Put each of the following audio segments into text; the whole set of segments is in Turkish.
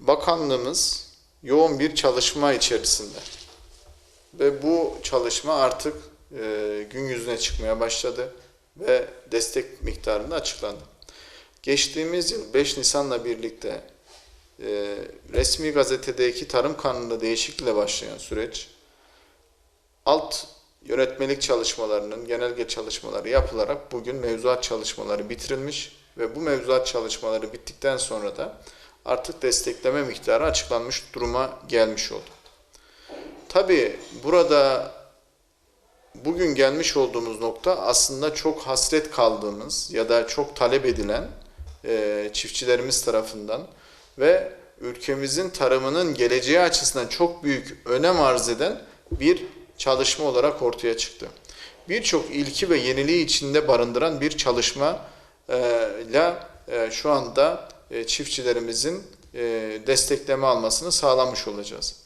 Bakanlığımız yoğun bir çalışma içerisinde. Ve bu çalışma artık e, gün yüzüne çıkmaya başladı ve destek miktarında açıklandı. Geçtiğimiz yıl 5 Nisan'la birlikte e, resmi gazetedeki tarım kanununda değişiklikle başlayan süreç alt yönetmelik çalışmalarının genelge çalışmaları yapılarak bugün mevzuat çalışmaları bitirilmiş ve bu mevzuat çalışmaları bittikten sonra da artık destekleme miktarı açıklanmış duruma gelmiş oldu. Tabii burada bugün gelmiş olduğumuz nokta aslında çok hasret kaldığımız ya da çok talep edilen e, çiftçilerimiz tarafından ve ülkemizin tarımının geleceği açısından çok büyük önem arz eden bir çalışma olarak ortaya çıktı. Birçok ilki ve yeniliği içinde barındıran bir çalışma ile e, şu anda çiftçilerimizin e, destekleme almasını sağlamış olacağız.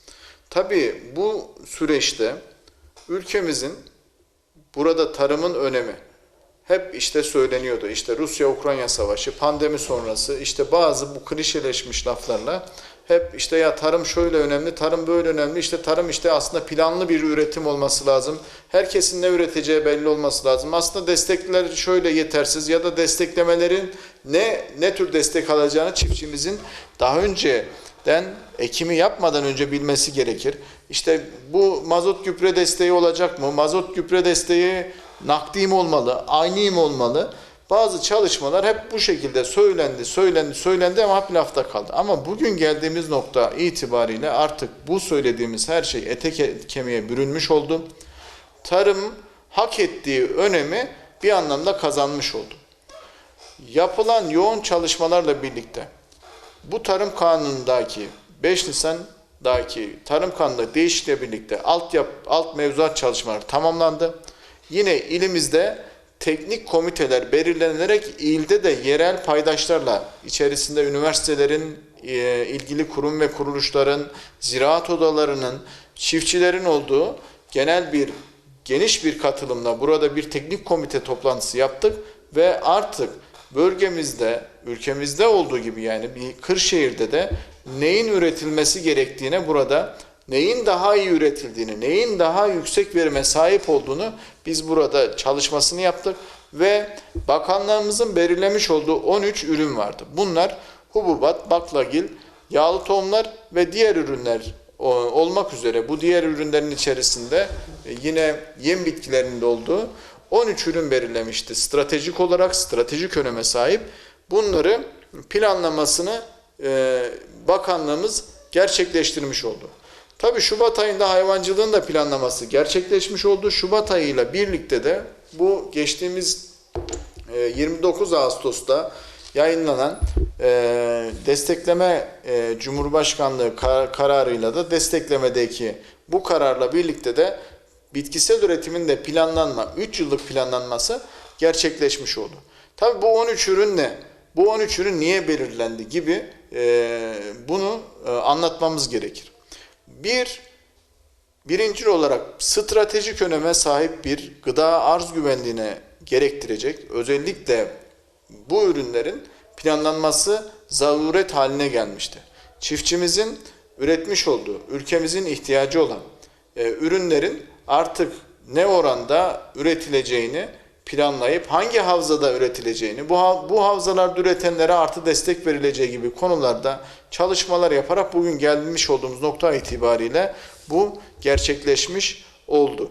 Tabii bu süreçte ülkemizin burada tarımın önemi hep işte söyleniyordu. İşte Rusya-Ukrayna savaşı, pandemi sonrası işte bazı bu klişeleşmiş laflarla hep işte ya tarım şöyle önemli, tarım böyle önemli. İşte tarım işte aslında planlı bir üretim olması lazım. Herkesin ne üreteceği belli olması lazım. Aslında destekler şöyle yetersiz ya da desteklemelerin ne ne tür destek alacağını çiftçimizin daha önceden ekimi yapmadan önce bilmesi gerekir. İşte bu mazot gübre desteği olacak mı? Mazot gübre desteği nakdi mi olmalı, aynı mı olmalı? Bazı çalışmalar hep bu şekilde söylendi, söylendi, söylendi ama hep lafta kaldı. Ama bugün geldiğimiz nokta itibariyle artık bu söylediğimiz her şey ete ke- kemiğe bürünmüş oldu. Tarım hak ettiği önemi bir anlamda kazanmış oldu. Yapılan yoğun çalışmalarla birlikte bu tarım kanunundaki 5 Nisan'daki tarım kanunu değişikliğiyle birlikte alt yap, alt mevzuat çalışmaları tamamlandı. Yine ilimizde teknik komiteler belirlenerek ilde de yerel paydaşlarla içerisinde üniversitelerin, e, ilgili kurum ve kuruluşların, ziraat odalarının, çiftçilerin olduğu genel bir geniş bir katılımla burada bir teknik komite toplantısı yaptık ve artık bölgemizde, ülkemizde olduğu gibi yani bir Kırşehir'de de neyin üretilmesi gerektiğine burada neyin daha iyi üretildiğini, neyin daha yüksek verime sahip olduğunu biz burada çalışmasını yaptık ve bakanlığımızın belirlemiş olduğu 13 ürün vardı. Bunlar hububat, baklagil, yağlı tohumlar ve diğer ürünler olmak üzere bu diğer ürünlerin içerisinde e, yine yem bitkilerinin de olduğu 13 ürün belirlemişti. Stratejik olarak stratejik öneme sahip. Bunları planlamasını e, bakanlığımız gerçekleştirmiş oldu. Tabii Şubat ayında hayvancılığın da planlaması gerçekleşmiş oldu. Şubat ayıyla birlikte de bu geçtiğimiz e, 29 Ağustos'ta yayınlanan e, destekleme e, Cumhurbaşkanlığı kar- kararıyla da desteklemedeki bu kararla birlikte de bitkisel üretimin de planlanma, 3 yıllık planlanması gerçekleşmiş oldu. Tabii bu 13 ürün ne? Bu 13 ürün niye belirlendi gibi e, bunu e, anlatmamız gerekir. Bir, birincil olarak stratejik öneme sahip bir gıda arz güvenliğine gerektirecek özellikle bu ürünlerin planlanması zaruret haline gelmişti. Çiftçimizin üretmiş olduğu, ülkemizin ihtiyacı olan e, ürünlerin artık ne oranda üretileceğini planlayıp hangi havzada üretileceğini, bu, hav- bu havzalarda üretenlere artı destek verileceği gibi konularda çalışmalar yaparak bugün gelmiş olduğumuz nokta itibariyle bu gerçekleşmiş oldu.